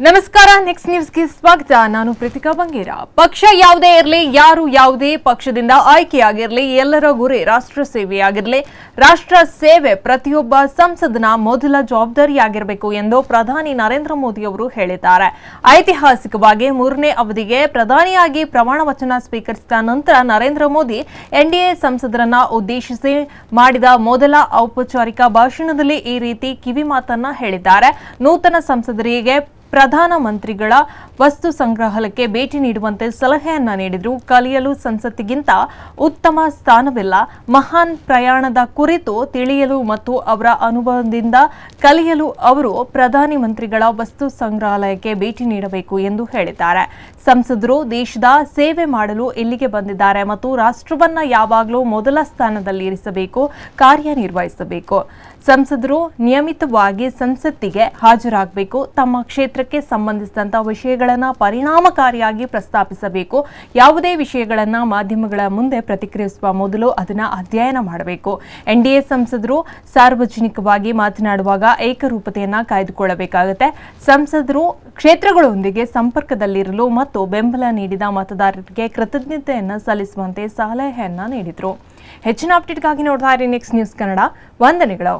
ನಮಸ್ಕಾರ ನೆಕ್ಸ್ಟ್ ನ್ಯೂಸ್ಗೆ ಸ್ವಾಗತ. ನಾನು ಪ್ರತಿಕಾ ಬಂಗೇರ. ಪಕ್ಷ ಯಾವುದೇ ಇರಲಿ, ಯಾರು ಯಾವುದೇ ಪಕ್ಷದಿಂದ ಆಯ್ಕೆಯಾಗಿರಲಿ, ಎಲ್ಲರ ಗುರಿ ರಾಷ್ಟ್ರ ಸೇವೆಯಾಗಿರಲಿ. ರಾಷ್ಟ್ರ ಸೇವೆ ಪ್ರತಿಯೊಬ್ಬ ಸಂಸದನ ಮೊದಲ ಜವಾಬ್ದಾರಿಯಾಗಿರಬೇಕು ಎಂದು ಪ್ರಧಾನಿ ನರೇಂದ್ರ ಮೋದಿ ಅವರು ಹೇಳಿದ್ದಾರೆ. ಐತಿಹಾಸಿಕವಾಗಿ ಮೂರನೇ ಅವಧಿಗೆ ಪ್ರಧಾನಿಯಾಗಿ ಪ್ರಮಾಣ ವಚನ ಸ್ವೀಕರಿಸಿದ ನಂತರ ನರೇಂದ್ರ ಮೋದಿ ಎನ್ಡಿಎ ಸಂಸದರನ್ನ ಉದ್ದೇಶಿಸಿ ಮಾಡಿದ ಮೊದಲ ಔಪಚಾರಿಕ ಭಾಷಣದಲ್ಲಿ ಈ ರೀತಿ ಕಿವಿ ಮಾತನ್ನ ಹೇಳಿದ್ದಾರೆ. ನೂತನ ಸಂಸದರಿಗೆ ಪ್ರಧಾನಮಂತ್ರಿಗಳ ವಸ್ತು ಸಂಗ್ರಹಾಲಯಕ್ಕೆ ಭೇಟಿ ನೀಡುವಂತೆ ಸಲಹೆಯನ್ನ ನೀಡಿದ್ರು. ಕಲಿಯಲು ಸಂಸತ್ತಿಗಿಂತ ಉತ್ತಮ ಸ್ಥಾನವಿಲ್ಲ. ಮಹಾನ್ ಪ್ರಯಾಣದ ಕುರಿತು ತಿಳಿಯಲು ಮತ್ತು ಅವರ ಅನುಭವದಿಂದ ಕಲಿಯಲು ಅವರು ಪ್ರಧಾನಿ ಮಂತ್ರಿಗಳ ವಸ್ತು ಸಂಗ್ರಹಾಲಯಕ್ಕೆ ಭೇಟಿ ನೀಡಬೇಕು ಎಂದು ಹೇಳಿದ್ದಾರೆ. ಸಂಸದರು ದೇಶದ ಸೇವೆ ಮಾಡಲು ಇಲ್ಲಿಗೆ ಬಂದಿದ್ದಾರೆ ಮತ್ತು ರಾಷ್ಟ್ರವನ್ನ ಯಾವಾಗಲೂ ಮೊದಲ ಸ್ಥಾನದಲ್ಲಿ ಇರಿಸಬೇಕು, ಕಾರ್ಯನಿರ್ವಹಿಸಬೇಕು. ಸಂಸದರು ನಿಯಮಿತವಾಗಿ ಸಂಸತ್ತಿಗೆ ಹಾಜರಾಗಬೇಕು. ತಮ್ಮ ಕ್ಷೇತ್ರಕ್ಕೆ ಸಂಬಂಧಿಸಿದಂತ ವಿಷಯಗಳನ್ನು ಪರಿಣಾಮಕಾರಿಯಾಗಿ ಪ್ರಸ್ತಾಪಿಸಬೇಕು. ಯಾವುದೇ ವಿಷಯಗಳನ್ನು ಮಾಧ್ಯಮಗಳ ಮುಂದೆ ಪ್ರತಿಕ್ರಿಯಿಸುವ ಮೊದಲು ಅದನ್ನು ಅಧ್ಯಯನ ಮಾಡಬೇಕು. ಎನ್ಡಿಎ ಸಂಸದರು ಸಾರ್ವಜನಿಕವಾಗಿ ಮಾತನಾಡುವಾಗ ಏಕರೂಪತೆಯನ್ನು ಕಾಯ್ದುಕೊಳ್ಳಬೇಕಾಗುತ್ತೆ. ಸಂಸದರು ಕ್ಷೇತ್ರಗಳೊಂದಿಗೆ ಸಂಪರ್ಕದಲ್ಲಿರಲು ಮತ್ತು ಬೆಂಬಲ ನೀಡಿದ ಮತದಾರರಿಗೆ ಕೃತಜ್ಞತೆಯನ್ನು ಸಲ್ಲಿಸುವಂತೆ ಸಲಹೆಯನ್ನು ನೀಡಿದರು. ಹೆಚ್ಚಿನ ಅಪ್ಡೇಟ್ಗಾಗಿ ನೋಡ್ತಾ ಇರಿ ನೆಕ್ಸ್ಟ್ ನ್ಯೂಸ್ ಕನ್ನಡ ವಂದನೆಗಳು.